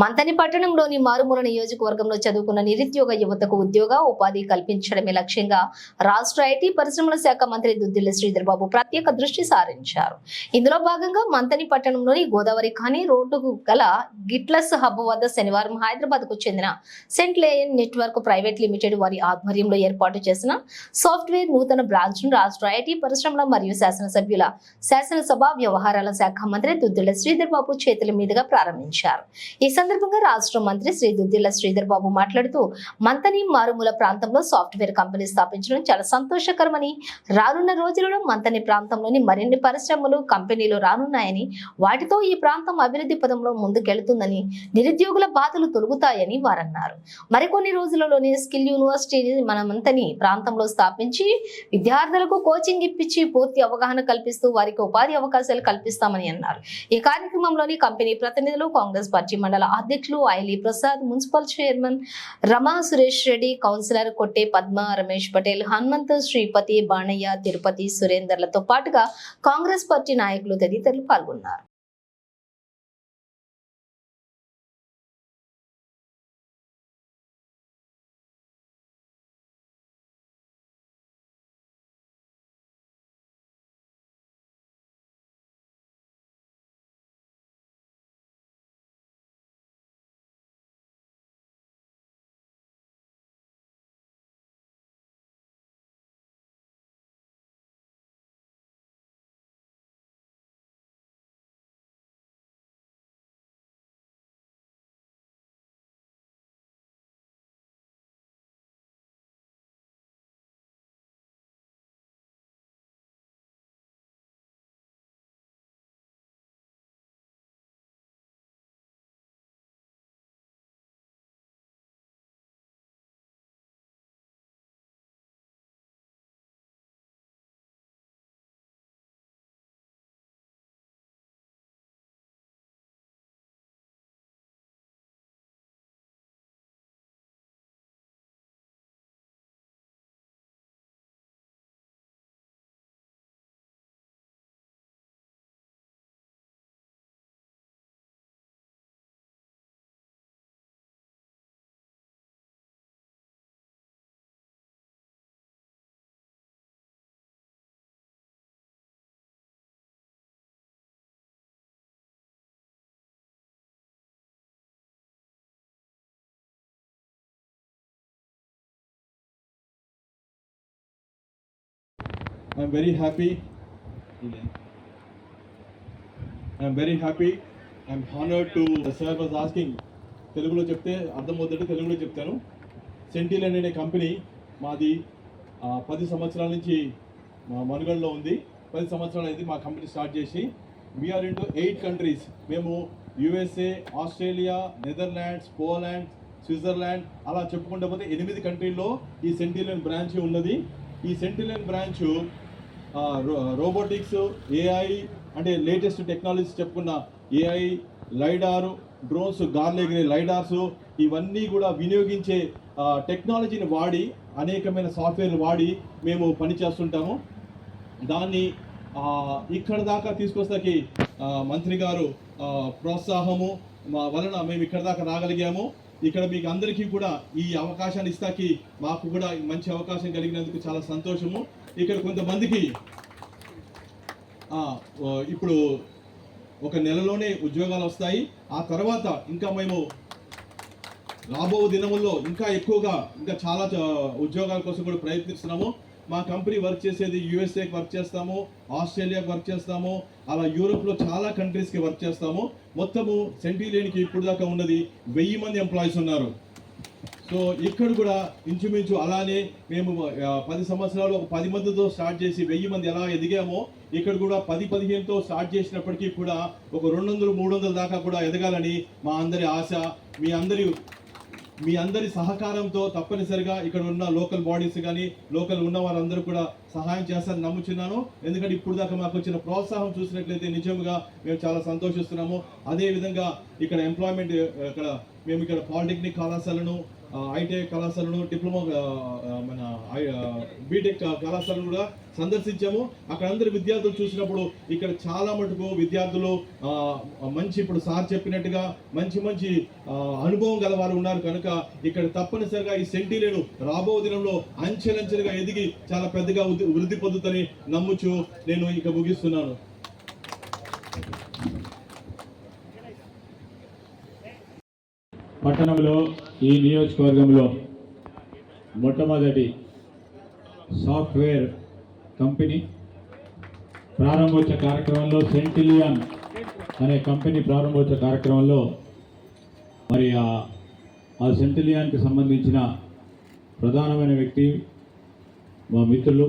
మంతని పట్టణంలోని మారుమూల నియోజకవర్గంలో చదువుకున్న నిరుద్యోగ యువతకు ఉద్యోగ ఉపాధి కల్పించడమే లక్ష్యంగా రాష్ట్ర ఐటీ పరిశ్రమల శాఖ మంత్రి దుద్దిల్ల శ్రీధర్బాబు ప్రత్యేక దృష్టి సారించారు. ఇందులో భాగంగా మంతని పట్టణంలోని గోదావరి ఖానీ రోడ్డుకు గల గిట్లస్ హబ్ వద్ద శనివారం హైదరాబాద్కు చెందిన cent Leyen network private limited వారి ఆధ్వర్యంలో ఏర్పాటు చేసిన సాఫ్ట్వేర్ నూతన బ్రాంచ్ను రాష్ట్ర ఐటీ పరిశ్రమల మరియు శాసనసభ్యుల శాసనసభ వ్యవహారాల శాఖ మంత్రి దుద్దిళ్ళ శ్రీధర్బాబు చేతుల మీదుగా ప్రారంభించారు. ఈ సందర్భంగా రాష్ట్ర మంత్రి శ్రీ దుద్దిల్ల శ్రీధర్ బాబు మాట్లాడుతూ మంతని మారుమూల ప్రాంతంలో సాఫ్ట్వేర్ కంపెనీ స్థాపించడం చాలా సంతోషకరమని రానున్న రోజులలో మంతని ప్రాంతంలోని మరిన్ని పరిశ్రమలు కంపెనీలు రానున్నాయని వాటితో ఈ ప్రాంతం అభివృద్ధి పదంలో ముందుకెళ్తుందని నిరుద్యోగుల బాధలు తొలుగుతాయని వారన్నారు. మరికొన్ని రోజులలోనే స్కిల్ యూనివర్సిటీని మనమంతని ప్రాంతంలో స్థాపించి విద్యార్థులకు కోచింగ్ ఇప్పించి పూర్తి అవగాహన కల్పిస్తూ వారికి ఉపాధి అవకాశాలు కల్పిస్తామని అన్నారు. ఈ కార్యక్రమంలోని కంపెనీ ప్రతినిధులు కాంగ్రెస్ పార్టీ మండల అధ్యక్షులు Aili Prasad municipal chairman Rama Suresh Reddy councillor Kotte Padma Ramesh Patel Hanumanth Sripati Banaiah Tirupati సురేందర్లతో పాటుగా కాంగ్రెస్ పార్టీ నాయకులు తదితరులు పాల్గొన్నారు. I'm very happy I'm very happy I'm honored to The was asking తెలుగులో చెప్తే అర్థమవుతుంటే తెలుగులో చెప్తాను. సెంటిల్ అనే కంపెనీ మాది పది సంవత్సరాల నుంచి మా మనుగడలో ఉంది. పది సంవత్సరాలు అయింది మా కంపెనీ స్టార్ట్ చేసి. We are into eight countries మేము USA Australia Netherlands Poland Switzerland అలా చెప్పుకుంటే పోతే ఎనిమిది కంట్రీల్లో ఈ సెంటిలియన్ బ్రాంచ్ ఉన్నది. ఈ సెంటిలెన్ బ్రాంచ్ రోబోటిక్స్ ఏఐ అంటే లేటెస్ట్ టెక్నాలజీస్ చెప్పుకున్న ఏఐ లైడార్ డ్రోన్స్ గార్లెగిరే లైడార్స్ ఇవన్నీ కూడా వినియోగించే టెక్నాలజీని వాడి అనేకమైన సాఫ్ట్వేర్ వాడి మేము పనిచేస్తుంటాము దాన్ని ఇక్కడ దాకా తీసుకొస్తాకి మంత్రి గారు ప్రోత్సాహము మా వలన మేము ఇక్కడ దాకా రాగలిగాము. ఇక్కడ మీకు అందరికీ కూడా ఈ అవకాశాన్ని ఇస్తాకి మాకు కూడా మంచి అవకాశం కలిగినందుకు చాలా సంతోషము. ఇక్కడ కొంతమందికి ఇప్పుడు ఒక నెలలోనే ఉద్యోగాలు వస్తాయి. ఆ తర్వాత ఇంకా మేము రాబో దినముల్లో ఇంకా ఎక్కువగా ఇంకా చాలా ఉద్యోగాల కోసం కూడా ప్రయత్నిస్తున్నాము. మా కంపెనీ వర్క్ చేసేది యూఎస్ఏకి వర్క్ చేస్తాము ఆస్ట్రేలియాకి వర్క్ చేస్తాము అలా యూరోప్లో చాలా కంట్రీస్కి వర్క్ చేస్తాము. మొత్తము సెంటీలియన్కి ఇప్పుడు దాకా ఉన్నది వెయ్యి మంది ఎంప్లాయీస్ ఉన్నారు. సో ఇక్కడ కూడా ఇంచుమించు అలానే మేము పది సంవత్సరాలు ఒక పది మందితో స్టార్ట్ చేసి వెయ్యి మంది ఎలా ఎదిగామో ఇక్కడ కూడా పది పదిహేనుతో స్టార్ట్ చేసినప్పటికీ కూడా ఒక రెండు వందలు మూడు వందల దాకా కూడా ఎదగాలని మా అందరి ఆశ. మీ అందరి మీ అందరి సహకారంతో తప్పనిసరిగా ఇక్కడ ఉన్న లోకల్ బాడీస్ కానీ లోకల్ ఉన్న వారందరూ కూడా సహాయం చేస్తారని నమ్ముచున్నాను. ఎందుకంటే ఇప్పుడు దాకా మాకు వచ్చిన ప్రోత్సాహం చూసినట్లయితే నిజంగా మేము చాలా సంతోషిస్తున్నాము. అదేవిధంగా ఇక్కడ ఎంప్లాయ్మెంట్ ఇక్కడ మేము ఇక్కడ పాలిటెక్నిక్ కళాశాలను ఐటీఐ కళాశాలను డిప్లొమా మన ఐ- బీటెక్ కళాశాలను కూడా సందర్శించాము. అక్కడ అందరు విద్యార్థులు చూసినప్పుడు ఇక్కడ చాలా మటుకు విద్యార్థులు మంచి ఇప్పుడు సార్ చెప్పినట్టుగా మంచి మంచి అనుభవం గల వారు ఉన్నారు. కనుక ఇక్కడ తప్పనిసరిగా ఈ సెంటీలను రాబో దినంలో అంచెలంచెలుగా ఎదిగి చాలా పెద్దగా వృద్ధి- వృద్ధి పొందుతని నమ్ముచు నేను ఇక ముగిస్తున్నాను. పట్టణంలో ఈ నియోజకవర్గంలో మొట్టమొదటి సాఫ్ట్వేర్ కంపెనీ ప్రారంభోత్సవ కార్యక్రమంలో సెంటిలియన్ అనే కంపెనీ ప్రారంభోత్సవ కార్యక్రమంలో మరి ఆ సెంటిలియన్కి సెంటిలియాన్కి సంబంధించిన ప్రధానమైన వ్యక్తి మా మిత్రులు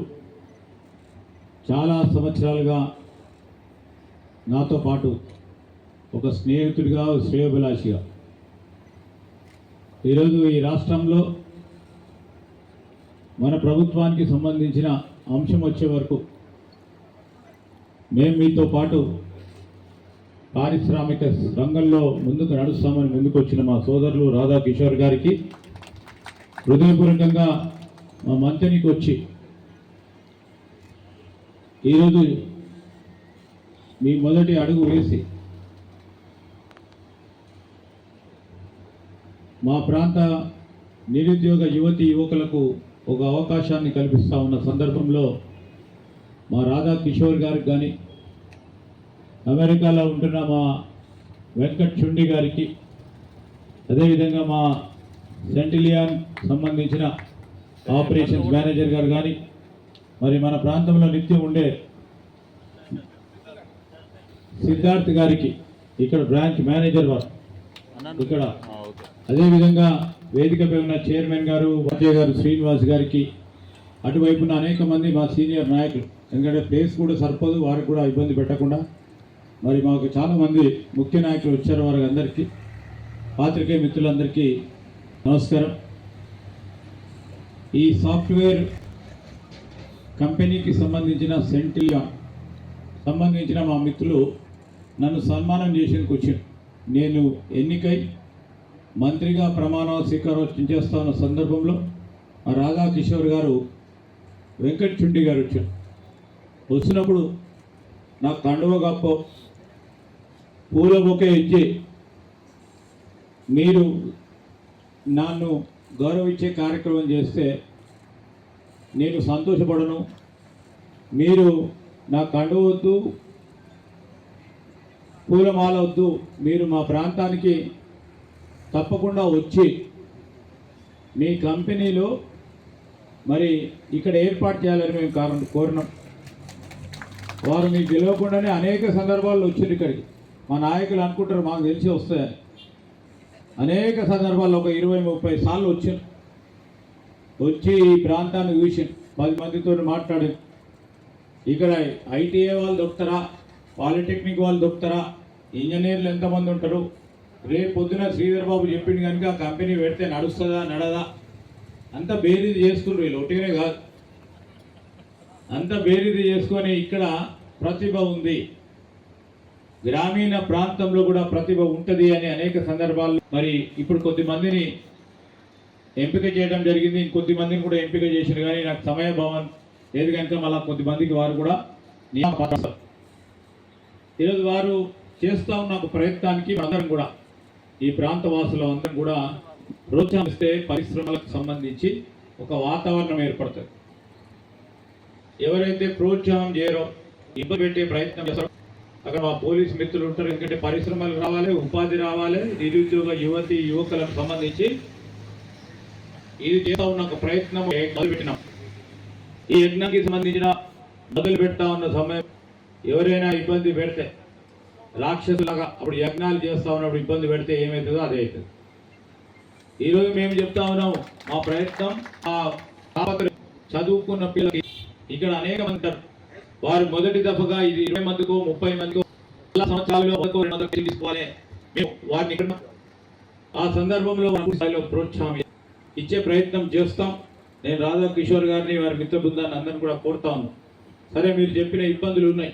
చాలా సంవత్సరాలుగా నాతో పాటు ఒక స్నేహితుడిగా ఒక శ్రేయోభిలాషిగా ఈరోజు ఈ రాష్ట్రంలో మన ప్రభుత్వానికి సంబంధించిన అంశం వచ్చే వరకు మేము మీతో పాటు పారిశ్రామిక రంగంలో ముందుకు నడుస్తామని ముందుకు వచ్చిన మా సోదరులు రాధా కిషోర్ గారికి హృదయపూర్వకంగా మా మంత్రికి వచ్చి ఈరోజు మీ మొదటి అడుగు వేసి మా ప్రాంత నిరుద్యోగ యువతి యువకులకు ఒక అవకాశాన్ని కల్పిస్తూ ఉన్న సందర్భంలో మా రాధా కిషోర్ గారికి కానీ అమెరికాలో ఉంటున్న మా వెంకట్ చుండి గారికి అదేవిధంగా మా సెంటిలియాన్ సంబంధించిన ఆపరేషన్స్ మేనేజర్ గారు కానీ మరి మన ప్రాంతంలో నిత్యం ఉండే సిద్ధార్థ్ గారికి ఇక్కడ బ్రాంచ్ మేనేజర్ వారు ఇక్కడ అదేవిధంగా వేదికపై ఉన్న చైర్మన్ గారు వాద్య గారు శ్రీనివాస్ గారికి అటువైపున అనేక మంది మా సీనియర్ నాయకులు. ఎందుకంటే ప్లేస్ కూడా సరిపోదు వారికి కూడా ఇబ్బంది పెట్టకుండా. మరి మాకు చాలామంది ముఖ్య నాయకులు వచ్చారు వారికి అందరికీ పాత్రికేయ మిత్రులందరికీ నమస్కారం. ఈ సాఫ్ట్వేర్ కంపెనీకి సంబంధించిన సెంటిలియా సంబంధించిన మా మిత్రులు నన్ను సన్మానం చేసేందుకు వచ్చాను నేను ఎన్నికై మంత్రిగా ప్రమాణ స్వీకారం చేస్తా ఉన్న సందర్భంలో రాధాకిషోర్ రాధా కిషోర్ గారు వెంకట్ చుండి గారు వచ్చారు. వచ్చినప్పుడు నాకు కండువ గప్ప పూల బొకే ఇచ్చి మీరు నన్ను గౌరవించే కార్యక్రమం చేస్తే నేను సంతోషపడను. మీరు నా కండువ వద్దు పూలమాల వద్దు మీరు మా ప్రాంతానికి తప్పకుండా వచ్చి మీ కంపెనీలో మరి ఇక్కడ ఏర్పాటు చేయాలని మేము కారణం కోరినాం. వారు మీకు తెలియకుండానే అనేక సందర్భాల్లో వచ్చారు ఇక్కడికి. మా నాయకులు అనుకుంటారు మాకు తెలిసి వస్తాయని. అనేక సందర్భాల్లో ఒక ఇరవై ముప్పై సార్లు వచ్చారు వచ్చి ఈ ప్రాంతాన్ని చూసి పది మందితో మాట్లాడారు ఇక్కడ ఐటీఐ వాళ్ళు దొరుకుతారా? పాలిటెక్నిక్ వాళ్ళు దొరుకుతారా? ఇంజనీర్లు ఎంతమంది ఉంటారు? రేపు పొద్దున శ్రీధర్ బాబు చెప్పిండు కనుక ఆ కంపెనీ పెడితే నడుస్తుందా నడదా? అంత బేరీది చేసుకుంటారు వీళ్ళు ఒకటిగానే కాదు. అంత బేరీది చేసుకొని ఇక్కడ ప్రతిభ ఉంది. గ్రామీణ ప్రాంతంలో కూడా ప్రతిభ ఉంటుంది అని అనేక సందర్భాల్లో మరి ఇప్పుడు కొద్ది మందిని ఎంపిక చేయడం జరిగింది. ఇంకొద్ది మందిని కూడా ఎంపిక చేశారు కానీ నాకు సమయభావం లేదు కనుక మళ్ళీ కొద్ది మందికి వారు కూడా ఈరోజు వారు చేస్తా ఉన్న ఒక ప్రయత్నానికి అందరం కూడా ఈ ప్రాంత వాసులు అందరం కూడా ప్రోత్సహిస్తే పరిశ్రమలకు సంబంధించి ఒక వాతావరణం ఏర్పడుతుంది. ఎవరైతే ప్రోత్సాహం చేయరో ఇబ్బంది పెట్టే ప్రయత్నం చేస్తారో అక్కడ మా పోలీస్ మిత్రులు ఉంటారు. ఎందుకంటే పరిశ్రమలు రావాలి ఉపాధి రావాలి నిరుద్యోగ యువతి యువకులకు సంబంధించి ఇది చేస్తా ఉన్న ఒక ప్రయత్నం మొదలుపెట్టినాం. ఈ యజ్ఞానికి సంబంధించిన మొదలు పెడతా ఉన్న సమయం ఎవరైనా ఇబ్బంది పెడితే రాక్షసులాగా అప్పుడు యజ్ఞాలు చేస్తూ ఉన్నప్పుడు ఇబ్బంది పెడితే ఏమవుతుందో అదే అవుతుంది. ఈరోజు మేము చెప్తా ఉన్నాం మా ప్రయత్నం ఆ చదువుకున్న పిల్లలకి ఇక్కడ అనేక మంది ఉంటారు. వారు మొదటి దఫగా ఇది ఇరవై మందికో ముప్పై మందికో చాలా సంవత్సరాలలో తీసుకోవాలి. మేము వారిని ఇక్కడ ఆ సందర్భంలో స్థాయిలో ప్రోత్సాహం ఇచ్చే ప్రయత్నం చేస్తాం. నేను రాధా కిషోర్ గారిని వారి మిత్ర బృందాన్ని అందరిని కూడా కోరుతా ఉన్నాను సరే మీరు చెప్పిన ఇబ్బందులు ఉన్నాయి.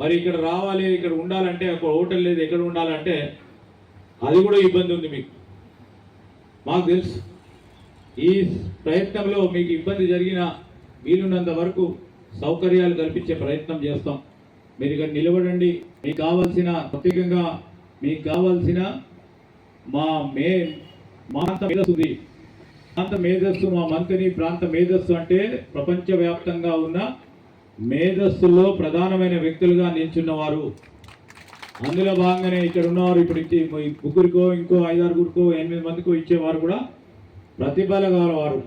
మరి ఇక్కడ రావాలి ఇక్కడ ఉండాలంటే ఒక హోటల్ లేదు ఎక్కడ ఉండాలంటే అది కూడా ఇబ్బంది ఉంది మీకు. మాకు తెలుసు. ఈ ప్రయత్నంలో మీకు ఇబ్బంది జరిగిన వీలున్నంత వరకు సౌకర్యాలు కల్పించే ప్రయత్నం చేస్తాం. మీరు ఇక్కడ నిలబడండి. మీకు కావాల్సిన ప్రత్యేకంగా మీకు కావాల్సిన మా మే మాంత మేధస్సుది ప్రాంత మేధస్సు మా మంత్రి ప్రాంత మేధస్సు అంటే ప్రపంచవ్యాప్తంగా ఉన్న మేధస్సులో ప్రధానమైన వ్యక్తులుగా నిల్చున్నవారు. అందులో భాగంగానే ఇక్కడ ఉన్నవారు ఇప్పుడు ఇచ్చే ముగ్గురికో ఇంకో ఐదారుగురికో ఎనిమిది మందికో ఇచ్చేవారు కూడా ప్రతిఫల వారు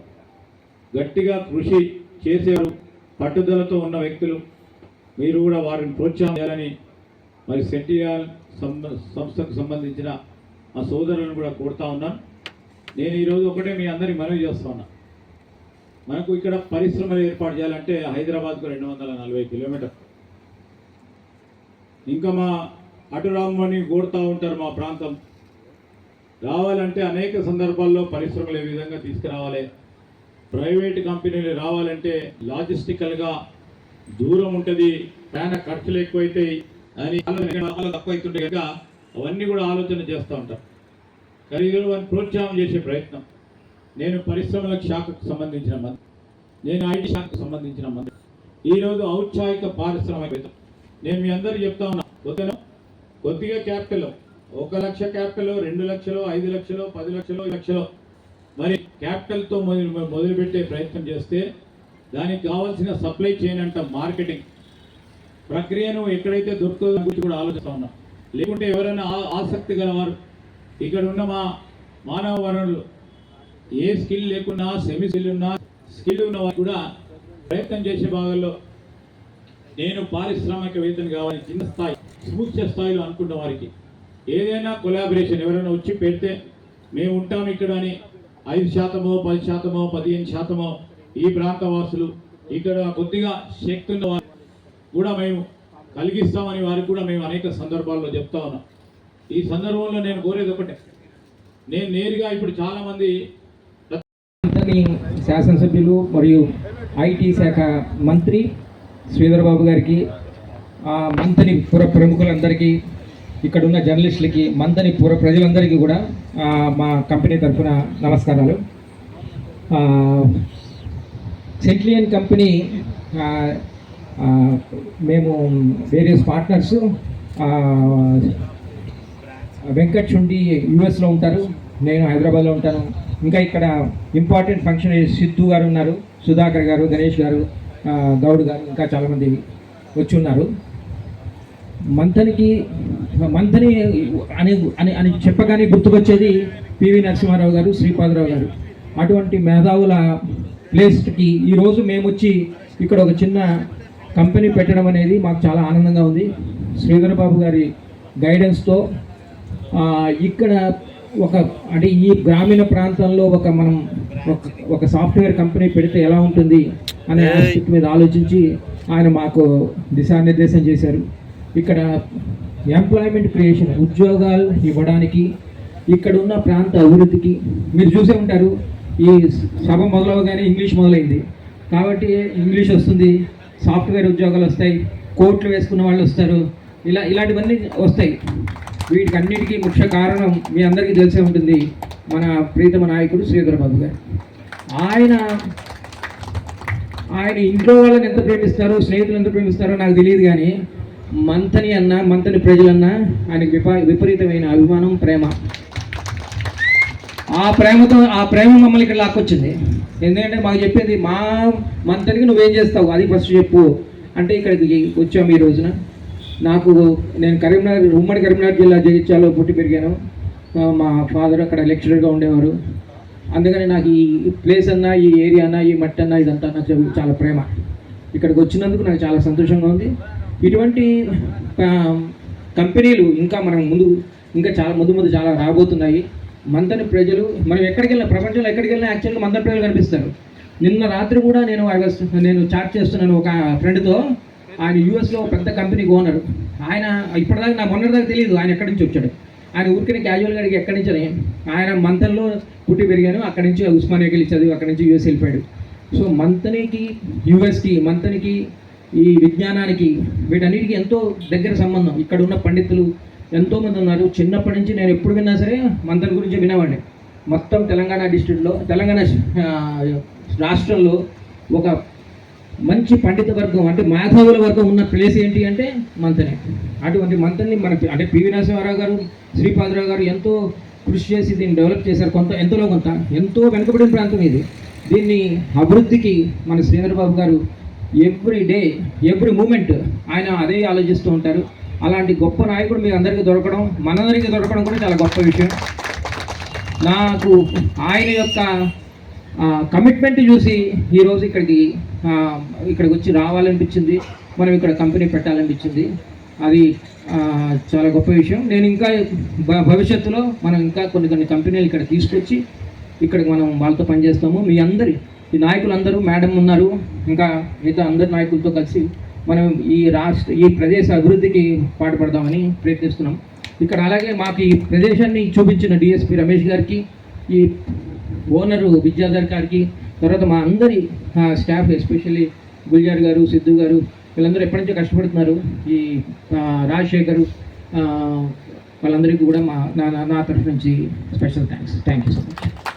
గట్టిగా కృషి చేసేవారు పట్టుదలతో ఉన్న వ్యక్తులు. మీరు కూడా వారిని ప్రోత్సాహం చేయాలని మరి సెంటియాల్ సంస్థకు సంబంధించిన మా సోదరులను కూడా కోరుతా ఉన్నాను. నేను ఈరోజు ఒకటే మీ అందరి మనవి చేస్తా ఉన్నాను మనకు ఇక్కడ పరిశ్రమలు ఏర్పాటు చేయాలంటే హైదరాబాద్కు రెండు వందల నలభై కిలోమీటర్. ఇంకా మా అటు రామ్మని ఉంటారు మా ప్రాంతం. రావాలంటే అనేక సందర్భాల్లో పరిశ్రమలు ఏ విధంగా తీసుకురావాలి? ప్రైవేట్ కంపెనీలు రావాలంటే లాజిస్టికల్గా దూరం ఉంటుంది చాలా ఖర్చులు ఎక్కువైతాయి అని ఆలోచన తక్కువైతుంటే కనుక అవన్నీ కూడా ఆలోచన చేస్తూ ఉంటారు. కానీ ఈరోజు వారిని ప్రోత్సాహం చేసే ప్రయత్నం. నేను పరిశ్రమల శాఖకు సంబంధించిన మంత్రి. నేను ఐటీ శాఖకు సంబంధించిన మంత్రి. ఈరోజు ఔత్సాహిక పారిశ్రామికవేత్త. నేను మీ అందరికీ చెప్తా ఉన్నా. కొద్దిగా కొద్దిగా క్యాపిటల్. ఒక లక్ష క్యాపిటల్ రెండు లక్షలు ఐదు లక్షలు పది లక్షలు లక్షలు. మరి క్యాపిటల్తో మొదలు మొదలుపెట్టే ప్రయత్నం చేస్తే దానికి కావాల్సిన సప్లై చైన్ అంట మార్కెటింగ్. ప్రక్రియను ఎక్కడైతే దొరుకుతుందో గురించి కూడా ఆలోచిస్తా ఉన్నాం. లేకుంటే ఎవరైనా ఆ- ఆసక్తి గలవారు. ఇక్కడ ఉన్న మా మానవ వనరులు ఏ స్కిల్ లేకున్నా సెమీ స్కిల్ ఉన్నా స్కిల్ ఉన్న వారు కూడా ప్రయత్నం చేసే భాగంలో నేను పారిశ్రామికవేత్తని కావాలని చిన్న స్థాయి సూక్ష్మ స్థాయిలో అనుకున్న వారికి. ఏదైనా కొలాబరేషన్ ఎవరైనా వచ్చి పెడితే మేము ఉంటాం ఇక్కడ అని ఐదు శాతమో పది శాతమో పదిహేను శాతమో ఈ ప్రాంత వాసులు ఇక్కడ కొద్దిగా శక్తి ఉన్న వారు కూడా మేము కలిగిస్తామని వారికి కూడా మేము అనేక సందర్భాల్లో చెప్తా ఉన్నాం. ఈ సందర్భంలో నేను కోరేది ఒకటే. నేను నేరుగా ఇప్పుడు చాలామంది అంతని శాసనసభ్యులు మరియు ఐటీ శాఖ మంత్రి శ్రీధరబాబు గారికి మంతని పుర ప్రముఖులందరికీ ఇక్కడ ఉన్న జర్నలిస్టులకి మంతని పుర ప్రజలందరికీ కూడా మా కంపెనీ తరఫున నమస్కారాలు. సెంట్లియన్ కంపెనీ మేము వేరియస్ పార్ట్నర్స్ వెంకట్ చుండి యుఎస్లో ఉంటారు నేను హైదరాబాద్లో ఉంటాను. ఇంకా ఇక్కడ ఇంపార్టెంట్ ఫంక్షన్ సిద్ధు గారు ఉన్నారు సుధాకర్ గారు గణేష్ గారు గౌడ్ గారు ఇంకా చాలామంది వచ్చి ఉన్నారు. మంథనికి మంథని అని అని అని చెప్పగానే గుర్తుకొచ్చేది పివి నరసింహారావు గారు శ్రీపాదరావు గారు. అటువంటి మేధావుల ప్లేస్కి ఈరోజు మేము వచ్చి ఇక్కడ ఒక చిన్న కంపెనీ పెట్టడం అనేది మాకు చాలా ఆనందంగా ఉంది. శ్రీధర్ బాబు గారి గైడెన్స్తో ఇక్కడ ఒక అంటే ఈ గ్రామీణ ప్రాంతంలో ఒక మనం ఒక ఒక సాఫ్ట్వేర్ కంపెనీ పెడితే ఎలా ఉంటుంది అనే ఆస్పెక్ట్ మీద ఆలోచించి ఆయన మాకు దిశానిర్దేశం చేశారు. ఇక్కడ ఎంప్లాయ్మెంట్ క్రియేషన్ ఉద్యోగాలు ఇవ్వడానికి ఇక్కడ ఉన్న ప్రాంత అభివృద్ధికి మీరు చూసే ఉంటారు ఈ సభ మొదలవగానే ఇంగ్లీష్ మొదలైంది. కాబట్టి ఇంగ్లీష్ వస్తుంది సాఫ్ట్వేర్ ఉద్యోగాలు వస్తాయి కోట్లు వేసుకున్న వాళ్ళు వస్తారు ఇలా ఇలాంటివన్నీ వస్తాయి. వీటికి అన్నిటికీ ముఖ్య కారణం మీ అందరికీ తెలిసే ఉంటుంది మన ప్రీతమ నాయకుడు శ్రీధర్ బాబు గారు. ఆయన ఆయన ఇంట్లో వాళ్ళని ఎంత ప్రేమిస్తారో స్నేహితులు ఎంత ప్రేమిస్తారో నాకు తెలియదు కానీ మంతని అన్న మంతని ప్రజలన్నా ఆయనకి విప విపరీతమైన అభిమానం ప్రేమ. ఆ ప్రేమతో ఆ ప్రేమ మమ్మల్ని ఇక్కడ లాక్కొచ్చింది. ఎందుకంటే మాకు చెప్పేది మా మంతనికి నువ్వేం చేస్తావు? అది ఫస్ట్ చెప్పు. అంటే ఇక్కడికి వచ్చాము ఈ రోజున. నాకు నేను కరీంనగర్ ఉమ్మడి కరీంనగర్ జిల్లా జగిత్యాలో పుట్టి పెరిగాను. మా ఫాదర్ అక్కడ లెక్చరర్గా ఉండేవారు. అందుకని నాకు ఈ ప్లేస్ అన్నా ఈ ఏరియా అన్న ఈ మట్టి అన్నా ఇదంతా నాకు చాలా- ప్రేమ. ఇక్కడికి వచ్చినందుకు నాకు చాలా సంతోషంగా ఉంది. ఇటువంటి కంపెనీలు ఇంకా మనం ముందు ఇంకా చాలా ముందు ముందు చాలా రాబోతున్నాయి. మంతని ప్రజలు మనం ఎక్కడికి వెళ్ళినా ప్రపంచంలో ఎక్కడికి వెళ్ళినా యాక్చువల్గా మంతని ప్రజలు కనిపిస్తారు. నిన్న రాత్రి కూడా నేను నేను చాట్ చేస్తున్నాను ఒక ఫ్రెండ్తో ఆయన యూఎస్లో పెద్ద కంపెనీకి ఓనర్ ఆయన ఇప్పటిదాకా నా మొన్నటిదాకా తెలియదు ఆయన ఎక్కడి నుంచి వచ్చాడు? ఆయన ఊరికనే క్యాజువల్గా అడిగి ఎక్కడి నుంచి అని ఆయన మంతన్లో పుట్టి పెరిగాను అక్కడి నుంచి ఉస్మానియాకి వెళ్ళి చదివి అక్కడి నుంచి యూఎస్ వెళ్ళిపోయాడు. సో మంతనికి యూఎస్కి మంతనికి ఈ విజ్ఞానానికి వీటన్నిటికీ ఎంతో దగ్గర సంబంధం. ఇక్కడ ఉన్న పండితులు ఎంతోమంది ఉన్నారు. చిన్నప్పటి నుంచి నేను ఎప్పుడు విన్నా సరే మంతన్ గురించి వినేవాడిని. మొత్తం తెలంగాణ డిస్ట్రిక్ట్లో తెలంగాణ రాష్ట్రంలో ఒక మంచి పండిత వర్గం అంటే మేధావుల వర్గం ఉన్న ప్లేస్ ఏంటి అంటే మంతనే. అటువంటి మంతని మన అంటే పివి నరసింహారావు గారు శ్రీపాదరావు గారు ఎంతో కృషి చేసి దీన్ని డెవలప్ చేశారు. కొంత ఎంతలో కొంత ఎంతో వెనుకబడిన ప్రాంతం ఇది. దీన్ని అభివృద్ధికి మన శ్రీధరబాబు గారు ఎవ్రీ డే ఎవ్రీ మూమెంట్ ఆయన అదే ఆలోచిస్తూ ఉంటారు. అలాంటి గొప్ప నాయకుడు మీ అందరికీ దొరకడం మనందరికీ దొరకడం కూడా చాలా గొప్ప విషయం. నాకు ఆయన యొక్క కమిట్మెంట్ చూసి ఈరోజు ఇక్కడికి ఇక్కడికి వచ్చి రావాలనిపించింది. మనం ఇక్కడ కంపెనీ పెట్టాలనిపించింది. అది చాలా గొప్ప విషయం. నేను ఇంకా భవిష్యత్తులో మనం ఇంకా కొన్ని కొన్ని కంపెనీలు ఇక్కడ తీసుకొచ్చి ఇక్కడికి మనం వాళ్ళతో పనిచేస్తాము. మీ అందరి ఈ నాయకులందరూ మేడం ఉన్నారు. ఇంకా మిగతా అందరి నాయకులతో కలిసి మనం ఈ రాష్ట్ర ఈ ప్రదేశ అభివృద్ధికి పాటుపడదామని ప్రయత్నిస్తున్నాం. ఇక్కడ అలాగే మాకు ఈ ప్రదేశాన్ని చూపించిన డిఎస్పి రమేష్ గారికి ఈ ఓనరు విద్యాధర్ గారికి తర్వాత మా అందరి స్టాఫ్ ఎస్పెషల్లీ గుల్జార్ గారు సిద్ధు గారు వీళ్ళందరూ ఎప్పటి నుంచో కష్టపడుతున్నారు. ఈ రాజశేఖర్ రాజశేఖరు వాళ్ళందరికీ కూడా మా నా నా- నా తరఫు నుంచి special thanks. Thank you so much.